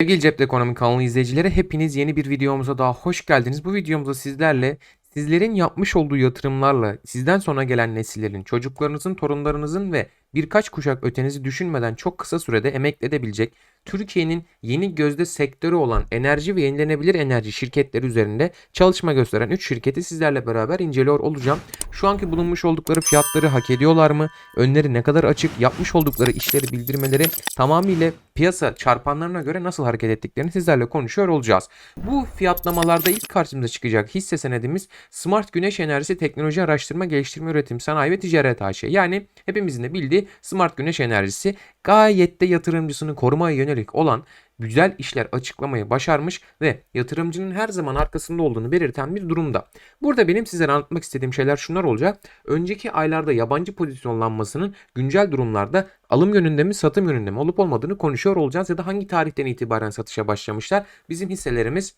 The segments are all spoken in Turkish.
Sevgili Cepte Ekonomi kanalı izleyicileri hepiniz yeni bir videomuza daha hoş geldiniz. Bu videomuzda sizlerle sizlerin yapmış olduğu yatırımlarla sizden sonra gelen nesillerin, çocuklarınızın, torunlarınızın ve birkaç kuşak ötenizi düşünmeden çok kısa sürede emekli edebilecek Türkiye'nin yeni gözde sektörü olan enerji ve yenilenebilir enerji şirketleri üzerinde çalışma gösteren 3 şirketi sizlerle beraber inceliyor olacağım. Şu anki bulunmuş oldukları fiyatları hak ediyorlar mı? Önleri ne kadar açık? Yapmış oldukları işleri bildirmeleri tamamıyla piyasa çarpanlarına göre nasıl hareket ettiklerini sizlerle konuşuyor olacağız. Bu fiyatlamalarda ilk karşımıza çıkacak hisse senedimiz Smart Güneş Enerjisi Teknoloji Araştırma Geliştirme Üretim Sanayi ve Ticaret AŞ. Yani hepimizin de bildiği Smart Güneş Enerjisi gayet de yatırımcısını korumaya yönelik olan güzel işler açıklamayı başarmış ve yatırımcının her zaman arkasında olduğunu belirten bir durumda. Burada benim size anlatmak istediğim şeyler şunlar olacak. Önceki aylarda yabancı pozisyonlanmasının güncel durumlarda alım yönünde mi satım yönünde mi olup olmadığını konuşuyor olacağız ya da hangi tarihten itibaren satışa başlamışlar. Bizim hisselerimiz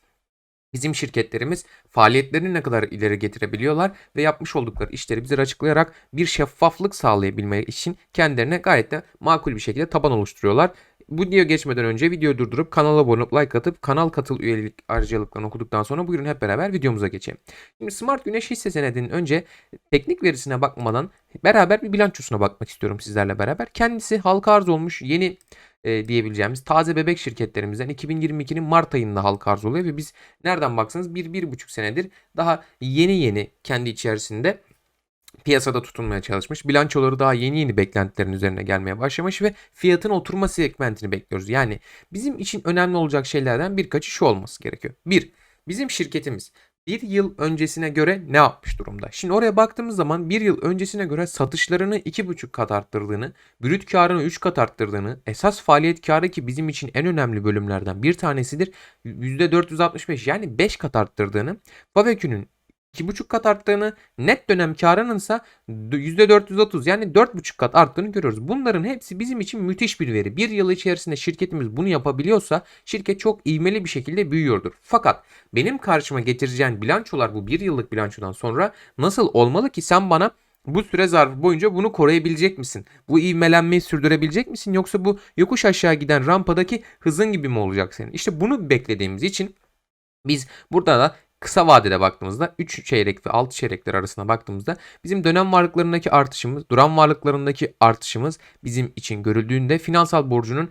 Bizim şirketlerimiz faaliyetlerini ne kadar ileri getirebiliyorlar ve yapmış oldukları işleri bize açıklayarak bir şeffaflık sağlayabilmeleri için kendilerine gayet de makul bir şekilde taban oluşturuyorlar. Bu video geçmeden önce videoyu durdurup kanala abone olup like atıp kanal katıl üyelik ayrıcalıklarını okuduktan sonra buyurun hep beraber videomuza geçelim. Şimdi Smart Güneş hisse senedinin önce teknik verisine bakmadan beraber bir bilançosuna bakmak istiyorum sizlerle beraber. Kendisi halka arz olmuş yeni e, diyebileceğimiz taze bebek şirketlerimizden 2022'nin Mart ayında halka arz oluyor ve biz nereden baksanız 1-1,5 senedir daha yeni yeni kendi içerisinde piyasada tutunmaya çalışmış. Bilançoları daha yeni yeni beklentilerin üzerine gelmeye başlamış ve fiyatın oturma segmentini bekliyoruz. Yani bizim için önemli olacak şeylerden birkaçı şu olması gerekiyor. Bir, bizim şirketimiz bir yıl öncesine göre ne yapmış durumda? Şimdi oraya baktığımız zaman bir yıl öncesine göre satışlarını 2,5 kat arttırdığını, brüt karını 3 kat arttırdığını, esas faaliyet karı ki bizim için en önemli bölümlerden bir tanesidir. %465 yani 5 kat arttırdığını, Favekü'nün 2,5 kat arttığını, net dönem karının ise %430 yani 4,5 kat arttığını görüyoruz. Bunların hepsi bizim için müthiş bir veri. Bir yıl içerisinde şirketimiz bunu yapabiliyorsa şirket çok ivmeli bir şekilde büyüyordur. Fakat benim karşıma getireceğin bilançolar bu bir yıllık bilançodan sonra nasıl olmalı ki sen bana bu süre zarfı boyunca bunu koruyabilecek misin? Bu ivmelenmeyi sürdürebilecek misin? Yoksa bu yokuş aşağı giden rampadaki hızın gibi mi olacak senin? İşte bunu beklediğimiz için biz burada da kısa vadede baktığımızda 3 çeyrek ve 6 çeyrekler arasında baktığımızda bizim dönem varlıklarındaki artışımız, duran varlıklarındaki artışımız bizim için görüldüğünde finansal borcunun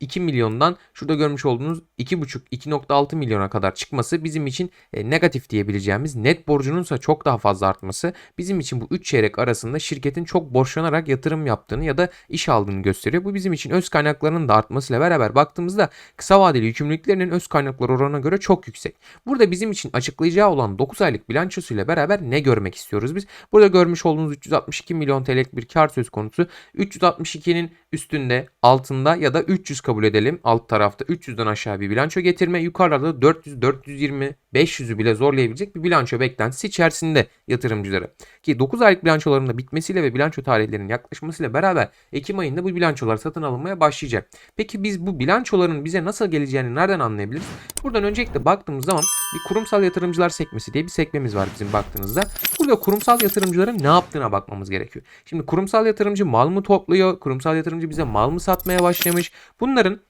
2 milyondan şurada görmüş olduğunuz 2,5-2,6 milyona kadar çıkması bizim için e, negatif diyebileceğimiz net borcununsa çok daha fazla artması bizim için bu 3 çeyrek arasında şirketin çok borçlanarak yatırım yaptığını ya da iş aldığını gösteriyor. Bu bizim için öz kaynaklarının da artmasıyla beraber baktığımızda kısa vadeli yükümlülüklerinin öz kaynaklar oranına göre çok yüksek. Burada bizim için açıklayacağı olan 9 aylık bilançosuyla beraber ne görmek istiyoruz biz? Burada görmüş olduğunuz 362 milyon TL'lik bir kar söz konusu. 362'nin üstünde, altında ya da 300 kabul edelim. Alt tarafta 300'den aşağı bir bilanço getirme. Yukarıda 400, 420, 500'ü bile zorlayabilecek bir bilanço beklentisi içerisinde yatırımcıları. Ki 9 aylık bilançoların da bitmesiyle ve bilanço tarihlerinin yaklaşmasıyla beraber Ekim ayında bu bilançolar satın alınmaya başlayacak. Peki biz bu bilançoların bize nasıl geleceğini nereden anlayabiliriz? Buradan öncelikle baktığımız zaman bir kurumsal yatırımcılar sekmesi diye bir sekmemiz var bizim baktığınızda. Burada kurumsal yatırımcıların ne yaptığına bakmamız gerekiyor. Şimdi kurumsal yatırımcı mal mı topluyor? Kurumsal yatırımcı bize mal mı satmaya başlamış? Bunların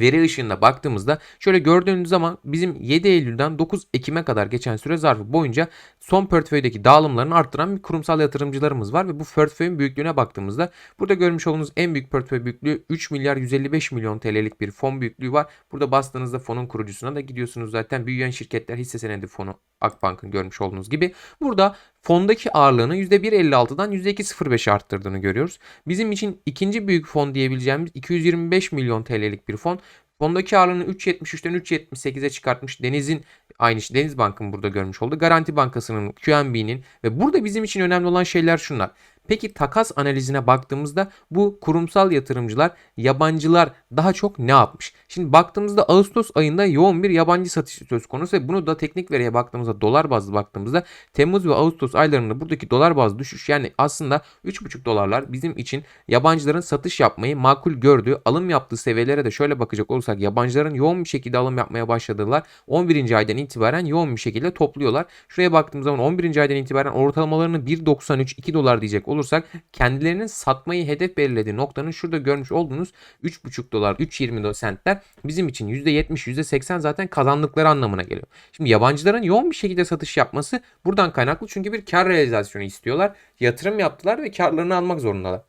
veri ışığında baktığımızda şöyle gördüğünüz zaman bizim 7 Eylül'den 9 Ekim'e kadar geçen süre zarfı boyunca son portföydeki dağılımlarını arttıran bir kurumsal yatırımcılarımız var ve bu portföyün büyüklüğüne baktığımızda burada görmüş olduğunuz en büyük portföy büyüklüğü 3 milyar 155 milyon TL'lik bir fon büyüklüğü var. Burada bastığınızda fonun kurucusuna da gidiyorsunuz zaten büyüyen şirketler hisse senedi fonu Akbank'ın görmüş olduğunuz gibi. Burada fondaki ağırlığını %1.56'dan %2.05'e arttırdığını görüyoruz. Bizim için ikinci büyük fon diyebileceğimiz 225 milyon TL'lik bir fon. Fondaki ağırlığını 3.73'ten 3.78'e çıkartmış Deniz'in aynı şey Deniz Bank'ın burada görmüş oldu. Garanti Bankası'nın, QNB'nin ve burada bizim için önemli olan şeyler şunlar. Peki takas analizine baktığımızda bu kurumsal yatırımcılar, yabancılar daha çok ne yapmış? Şimdi baktığımızda Ağustos ayında yoğun bir yabancı satış söz konusu ve bunu da teknik veriye baktığımızda dolar bazlı baktığımızda Temmuz ve Ağustos aylarında buradaki dolar bazlı düşüş yani aslında 3,5 dolarlar bizim için yabancıların satış yapmayı makul gördüğü alım yaptığı seviyelere de şöyle bakacak olursak yabancıların yoğun bir şekilde alım yapmaya başladılar. 11. aydan itibaren yoğun bir şekilde topluyorlar. Şuraya baktığımız zaman 11. aydan itibaren ortalamalarını 1.93 2 dolar diyecek olursak kendilerinin satmayı hedef belirlediği noktanın şurada görmüş olduğunuz 3,5 dolar 3.20 sentler bizim için %70 %80 zaten kazandıkları anlamına geliyor. Şimdi yabancıların yoğun bir şekilde satış yapması buradan kaynaklı çünkü bir kar realizasyonu istiyorlar. Yatırım yaptılar ve karlarını almak zorundalar.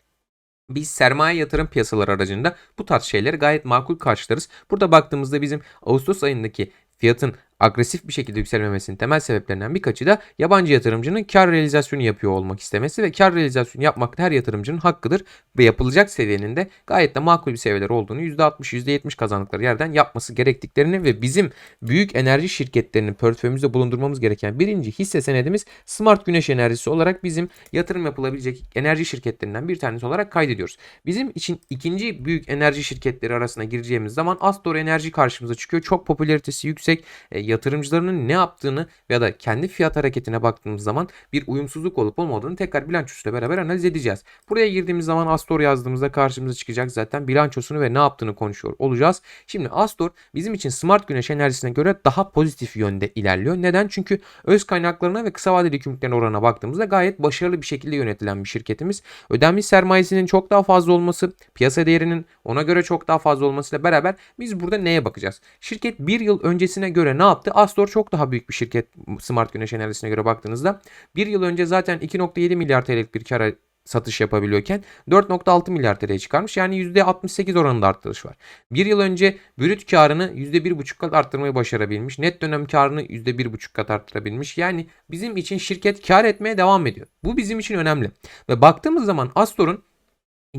Biz sermaye yatırım piyasaları aracında bu tarz şeyleri gayet makul karşılarız. Burada baktığımızda bizim Ağustos ayındaki fiyatın agresif bir şekilde yükselmemesinin temel sebeplerinden birkaçı da yabancı yatırımcının kar realizasyonu yapıyor olmak istemesi ve kar realizasyonu yapmak her yatırımcının hakkıdır ve yapılacak seviyenin de gayet de makul bir seviyeler olduğunu %60 %70 kazandıkları yerden yapması gerektiklerini ve bizim büyük enerji şirketlerini portföyümüzde bulundurmamız gereken birinci hisse senedimiz Smart Güneş Enerjisi olarak bizim yatırım yapılabilecek enerji şirketlerinden bir tanesi olarak kaydediyoruz. Bizim için ikinci büyük enerji şirketleri arasına gireceğimiz zaman Astor Enerji karşımıza çıkıyor. Çok popülaritesi yüksek. Yatırımcılarının ne yaptığını ya da kendi fiyat hareketine baktığımız zaman bir uyumsuzluk olup olmadığını tekrar bilançosuyla beraber analiz edeceğiz. Buraya girdiğimiz zaman Astor yazdığımızda karşımıza çıkacak zaten bilançosunu ve ne yaptığını konuşuyor olacağız. Şimdi Astor bizim için smart güneş enerjisine göre daha pozitif yönde ilerliyor. Neden? Çünkü öz kaynaklarına ve kısa vadeli yükümlülüklerine oranına baktığımızda gayet başarılı bir şekilde yönetilen bir şirketimiz. Ödenmiş sermayesinin çok daha fazla olması, piyasa değerinin ona göre çok daha fazla olmasıyla beraber biz burada neye bakacağız? Şirket bir yıl öncesine göre ne yaptı? Astor çok daha büyük bir şirket Smart Güneş Enerjisi'ne göre baktığınızda. Bir yıl önce zaten 2.7 milyar TL'lik bir kar satış yapabiliyorken 4.6 milyar TL'ye çıkarmış. Yani %68 oranında artış var. Bir yıl önce brüt karını %1.5 kat arttırmayı başarabilmiş. Net dönem karını %1.5 kat arttırabilmiş. Yani bizim için şirket kar etmeye devam ediyor. Bu bizim için önemli. Ve baktığımız zaman Astor'un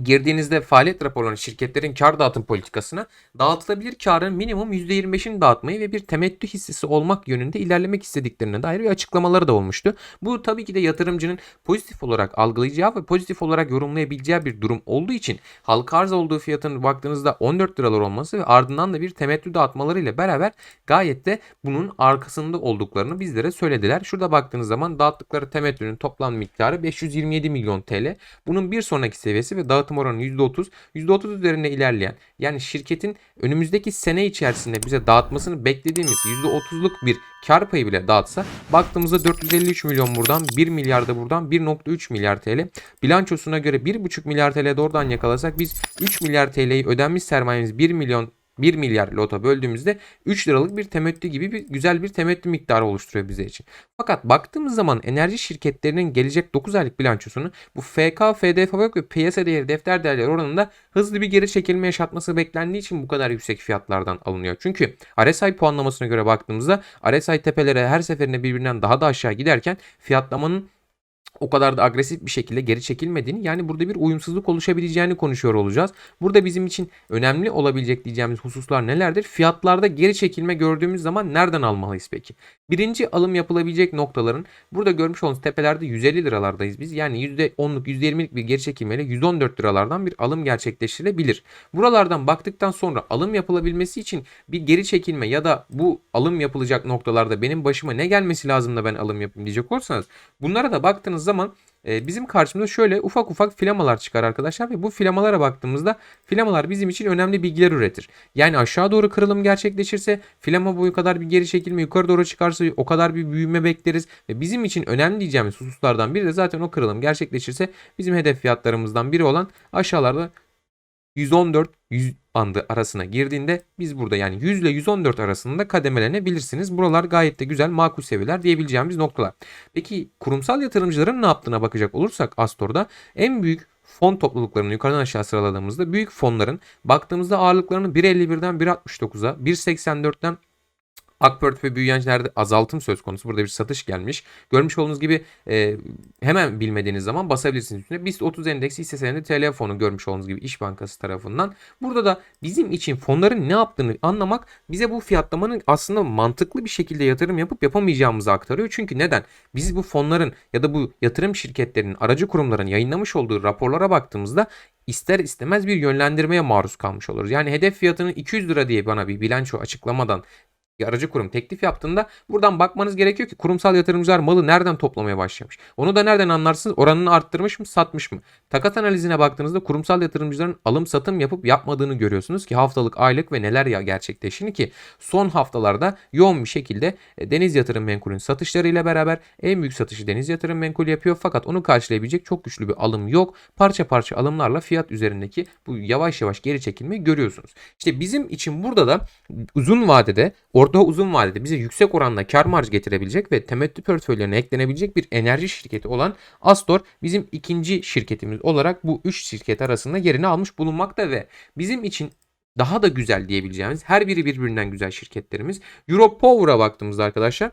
girdiğinizde faaliyet raporlarını şirketlerin kar dağıtım politikasına dağıtılabilir karın minimum %25'ini dağıtmayı ve bir temettü hissesi olmak yönünde ilerlemek istediklerine dair bir açıklamaları da olmuştu. Bu tabii ki de yatırımcının pozitif olarak algılayacağı ve pozitif olarak yorumlayabileceği bir durum olduğu için halka arz olduğu fiyatın baktığınızda 14 liralar olması ve ardından da bir temettü dağıtmaları ile beraber gayet de bunun arkasında olduklarını bizlere söylediler. Şurada baktığınız zaman dağıttıkları temettünün toplam miktarı 527 milyon TL. Bunun bir sonraki seviyesi ve dağıtım dağıtım oranı %30. %30 üzerinde ilerleyen yani şirketin önümüzdeki sene içerisinde bize dağıtmasını beklediğimiz %30'luk bir kar payı bile dağıtsa baktığımızda 453 milyon buradan 1 milyar da buradan 1.3 milyar TL. Bilançosuna göre 1.5 milyar TL doğrudan yakalasak biz 3 milyar TL'yi ödenmiş sermayemiz 1 milyon 1 milyar lota böldüğümüzde 3 liralık bir temettü gibi bir güzel bir temettü miktarı oluşturuyor bize için. Fakat baktığımız zaman enerji şirketlerinin gelecek 9 aylık bilançosunu bu FK, FDFB ve piyasa değeri defter değerleri oranında hızlı bir geri çekilme yaşatması beklendiği için bu kadar yüksek fiyatlardan alınıyor. Çünkü RSI puanlamasına göre baktığımızda RSI tepelere her seferinde birbirinden daha da aşağı giderken fiyatlamanın o kadar da agresif bir şekilde geri çekilmediğini yani burada bir uyumsuzluk oluşabileceğini konuşuyor olacağız. Burada bizim için önemli olabilecek diyeceğimiz hususlar nelerdir? Fiyatlarda geri çekilme gördüğümüz zaman nereden almalıyız peki? Birinci alım yapılabilecek noktaların burada görmüş olduğunuz tepelerde 150 liralardayız biz. Yani %10'luk %20'lik bir geri çekilmeyle 114 liralardan bir alım gerçekleştirilebilir. Buralardan baktıktan sonra alım yapılabilmesi için bir geri çekilme ya da bu alım yapılacak noktalarda benim başıma ne gelmesi lazım da ben alım yapayım diyecek olursanız bunlara da baktığınız zaman e, bizim karşımıza şöyle ufak ufak flamalar çıkar arkadaşlar ve bu flamalara baktığımızda flamalar bizim için önemli bilgiler üretir. Yani aşağı doğru kırılım gerçekleşirse flama boyu kadar bir geri çekilme yukarı doğru çıkarsa o kadar bir büyüme bekleriz ve bizim için önemli diyeceğimiz hususlardan biri de zaten o kırılım gerçekleşirse bizim hedef fiyatlarımızdan biri olan aşağılarda 114 100 bandı arasına girdiğinde biz burada yani 100 ile 114 arasında kademelenebilirsiniz. Buralar gayet de güzel makul seviyeler diyebileceğimiz noktalar. Peki kurumsal yatırımcıların ne yaptığına bakacak olursak Astor'da en büyük fon topluluklarını yukarıdan aşağı sıraladığımızda büyük fonların baktığımızda ağırlıklarını 1.51'den 1.69'a 1.84'ten Akport ve büyüyenlerde azaltım söz konusu. Burada bir satış gelmiş. Görmüş olduğunuz gibi e, hemen bilmediğiniz zaman basabilirsiniz üstüne. BIST 30 endeksi hisse senedi TL görmüş olduğunuz gibi İş Bankası tarafından. Burada da bizim için fonların ne yaptığını anlamak bize bu fiyatlamanın aslında mantıklı bir şekilde yatırım yapıp yapamayacağımızı aktarıyor. Çünkü neden? Biz bu fonların ya da bu yatırım şirketlerinin, aracı kurumların yayınlamış olduğu raporlara baktığımızda ister istemez bir yönlendirmeye maruz kalmış oluruz. Yani hedef fiyatını 200 lira diye bana bir bilanço açıklamadan aracı kurum teklif yaptığında buradan bakmanız gerekiyor ki kurumsal yatırımcılar malı nereden toplamaya başlamış. Onu da nereden anlarsınız? Oranını arttırmış mı, satmış mı? Takas analizine baktığınızda kurumsal yatırımcıların alım satım yapıp yapmadığını görüyorsunuz ki haftalık, aylık ve neler ya gerçekleştiğini ki son haftalarda yoğun bir şekilde e, Deniz Yatırım Menkul'ün satışlarıyla beraber en büyük satışı Deniz Yatırım Menkul yapıyor fakat onu karşılayabilecek çok güçlü bir alım yok. Parça parça alımlarla fiyat üzerindeki bu yavaş yavaş geri çekilmeyi görüyorsunuz. İşte bizim için burada da uzun vadede, orta uzun vadede bize yüksek oranda kar marjı getirebilecek ve temettü portföylerine eklenebilecek bir enerji şirketi olan Astor bizim ikinci şirketimiz olarak bu üç şirket arasında yerini almış bulunmakta ve bizim için daha da güzel diyebileceğimiz her biri birbirinden güzel şirketlerimiz. Europower'a baktığımızda arkadaşlar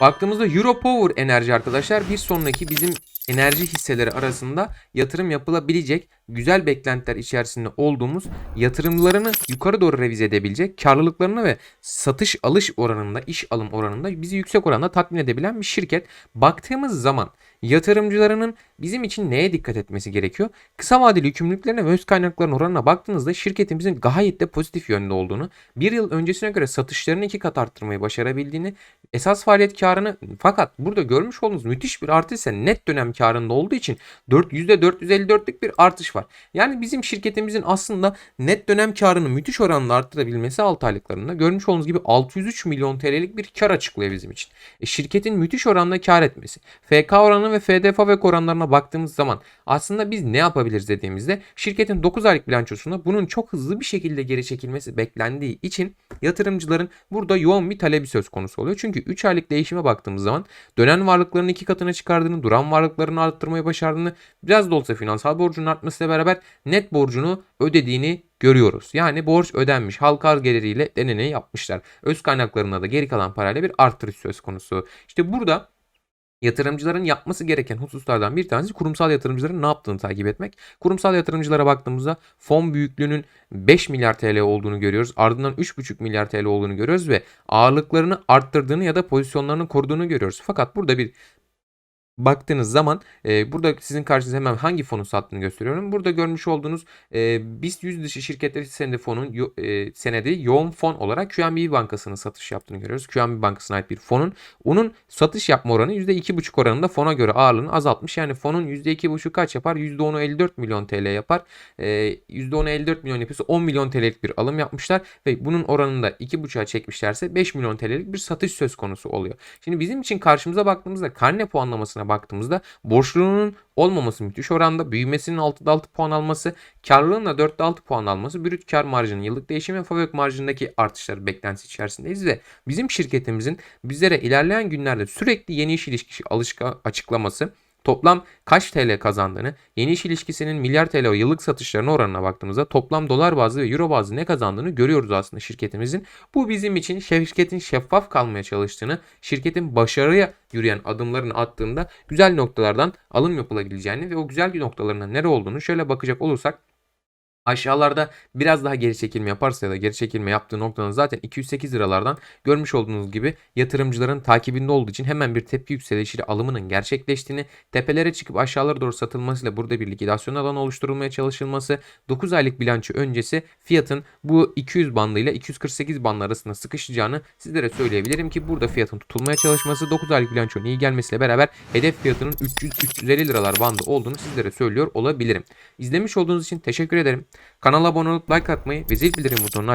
Baktığımızda Europower Enerji arkadaşlar bir sonraki bizim enerji hisseleri arasında yatırım yapılabilecek güzel beklentiler içerisinde olduğumuz yatırımlarını yukarı doğru revize edebilecek karlılıklarını ve satış alış oranında iş alım oranında bizi yüksek oranda tatmin edebilen bir şirket. Baktığımız zaman yatırımcılarının bizim için neye dikkat etmesi gerekiyor? Kısa vadeli yükümlülüklerine ve öz kaynakların oranına baktığınızda şirketimizin gayet de pozitif yönde olduğunu, bir yıl öncesine göre satışlarını iki kat arttırmayı başarabildiğini, esas faaliyet karını fakat burada görmüş olduğunuz müthiş bir artış ise net dönem karında olduğu için 4, %454'lük bir artış var. Yani bizim şirketimizin aslında net dönem karını müthiş oranda arttırabilmesi 6 aylıklarında görmüş olduğunuz gibi 603 milyon TL'lik bir kar açıklıyor bizim için. E, şirketin müthiş oranda kar etmesi, FK oranı ve FD oranlarına baktığımız zaman aslında biz ne yapabiliriz dediğimizde şirketin 9 aylık bilançosunda bunun çok hızlı bir şekilde geri çekilmesi beklendiği için yatırımcıların burada yoğun bir talebi söz konusu oluyor. Çünkü 3 aylık değişime baktığımız zaman dönen varlıklarını iki katına çıkardığını, duran varlıklarını arttırmayı başardığını, biraz da olsa finansal borcunun artmasıyla beraber net borcunu ödediğini görüyoruz. Yani borç ödenmiş. Halka arz geliriyle deneneği yapmışlar. Öz kaynaklarında da geri kalan parayla bir artırış söz konusu. İşte burada Yatırımcıların yapması gereken hususlardan bir tanesi kurumsal yatırımcıların ne yaptığını takip etmek. Kurumsal yatırımcılara baktığımızda fon büyüklüğünün 5 milyar TL olduğunu görüyoruz. Ardından 3,5 milyar TL olduğunu görüyoruz ve ağırlıklarını arttırdığını ya da pozisyonlarını koruduğunu görüyoruz. Fakat burada bir baktığınız zaman e, burada sizin karşınıza hemen hangi fonu sattığını gösteriyorum. Burada görmüş olduğunuz e, BIST 100 dışı şirketleri senedi fonun e, senedi yoğun fon olarak QNB Bankası'nın satış yaptığını görüyoruz. QNB Bankası'na ait bir fonun. Onun satış yapma oranı %2,5 oranında fona göre ağırlığını azaltmış. Yani fonun %2,5 kaç yapar? %10'u 54 milyon TL yapar. E, %10'u 54 milyon yapıyorsa 10 milyon TL'lik bir alım yapmışlar ve bunun oranında 2,5'a çekmişlerse 5 milyon TL'lik bir satış söz konusu oluyor. Şimdi bizim için karşımıza baktığımızda karne puanlamasına baktığımızda borçluluğunun olmaması müthiş oranda, büyümesinin 6'da 6 puan alması, karlılığın da 4'te 6 puan alması, brüt kar marjının yıllık değişimi ve fabrik marjındaki artışları beklentisi içerisindeyiz ve bizim şirketimizin bizlere ilerleyen günlerde sürekli yeni iş ilişkisi alışka açıklaması toplam kaç TL kazandığını, yeni iş ilişkisinin milyar TL yıllık satışlarına oranına baktığımızda toplam dolar bazlı ve euro bazlı ne kazandığını görüyoruz aslında şirketimizin. Bu bizim için şirketin şeffaf kalmaya çalıştığını, şirketin başarıya yürüyen adımlarını attığında güzel noktalardan alım yapılabileceğini ve o güzel noktalarının nere olduğunu şöyle bakacak olursak Aşağılarda biraz daha geri çekilme yaparsa ya da geri çekilme yaptığı noktanın zaten 208 liralardan görmüş olduğunuz gibi yatırımcıların takibinde olduğu için hemen bir tepki yükselişiyle alımının gerçekleştiğini, tepelere çıkıp aşağılara doğru satılmasıyla burada bir likidasyon alanı oluşturulmaya çalışılması, 9 aylık bilanço öncesi fiyatın bu 200 bandı ile 248 bandı arasında sıkışacağını sizlere söyleyebilirim ki burada fiyatın tutulmaya çalışması 9 aylık bilançonun iyi gelmesiyle beraber hedef fiyatının 300-350 liralar bandı olduğunu sizlere söylüyor olabilirim. İzlemiş olduğunuz için teşekkür ederim. Kanala abone olup like atmayı ve zil bildirim butonunu